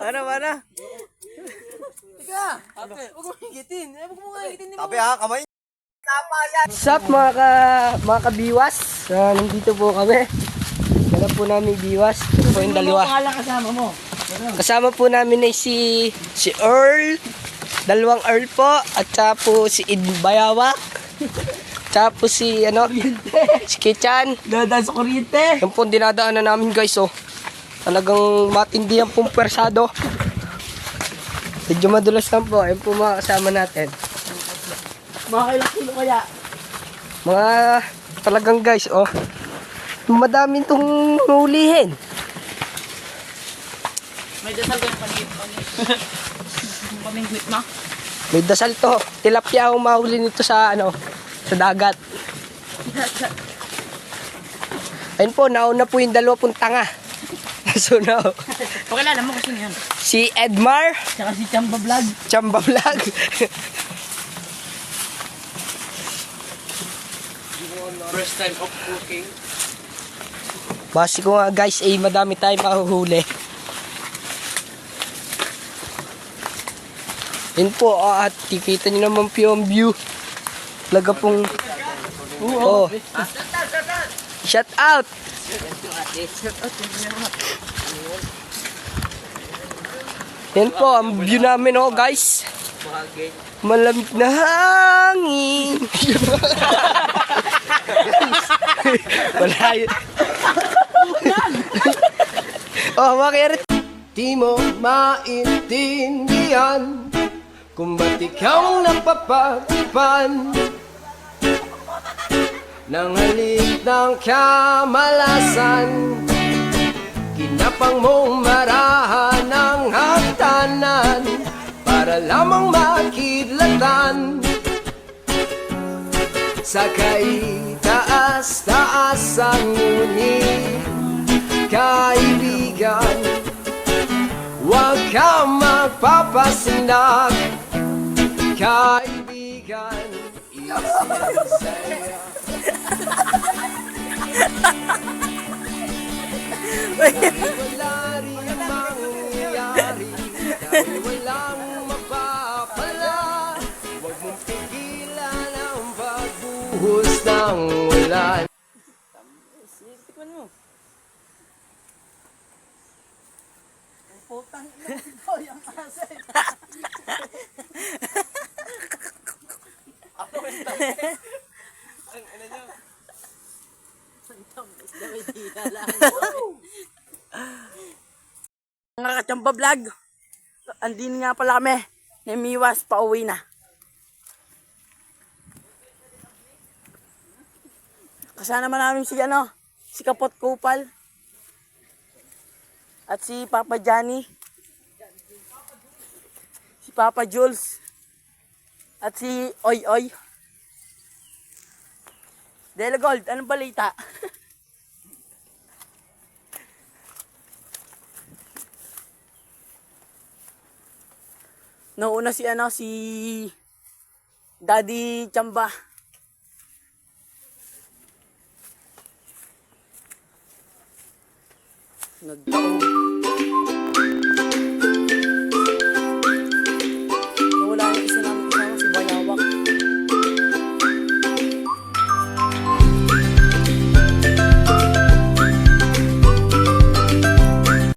Ano, ano? Teka! Huwag mo higitin. Eh, huwag mo nga higitin. Ba? Tabi ha, kamay. What's up mga ka, mga kabiwas? Ah, nandito po kami. Dala po namin biwas. Ito po yung dalawa. pangalan kasama mo? Kasama po namin ay si si Earl. Dalawang Earl po. At saka po si Id Bayawak. Po si ano, si Kichan. Dadaan sa kuryente. Yan po dinadaanan namin guys oh. Talagang matindi ang pong persado. Medyo madulas lang po. Yan po mga kasama natin. Mga kailang kilo kaya. Mga talagang guys, oh. Madami itong hulihin. May dasal ko yung panigit. Pamingwit mo? May dasal to. Tilapia ang mahuli nito sa ano, sa dagat. Ayun po, nauna po yung dalawa pong tanga. So now, Pakilala mo kasi yan. si Edmar, Tsaka si Chamba Vlog. Chamba Vlog. First time of cooking. Basi ko nga guys, eh, madami tayong mahuhuli. Yun po, ah, at kikita nyo naman po yung view. Talaga pong... Oo. Shout out! Yan po, ang view namin oh guys. Malamig na hangin. Wala yun. oh, makirit. Di mo maintindihan kung ba't ikaw ang napapagpan ng halik ng kamalasan Kinapang mong marahan ng hagdanan para lamang makidlatan. Sa kaitaas-taasan ngunit kaibigan Huwag ka magpapasinag Kaibigan Isip sa'yo Wala rin mangyayari Dahil walang mapapala Huwag mong pigilan ang pagbuhos ng ulan Tikman mo. Ang putang ina ito, yung asin. Mga kachamba vlog, andin nga pala kami, namiwas pa uwi na. Kasama namin si ano, si Kapot Kupal. At si Papa Johnny. Si Papa Jules. At si Oy Oy. Dela Gold, anong balita? Nauna si ano, si Daddy Chamba. Nagtaong.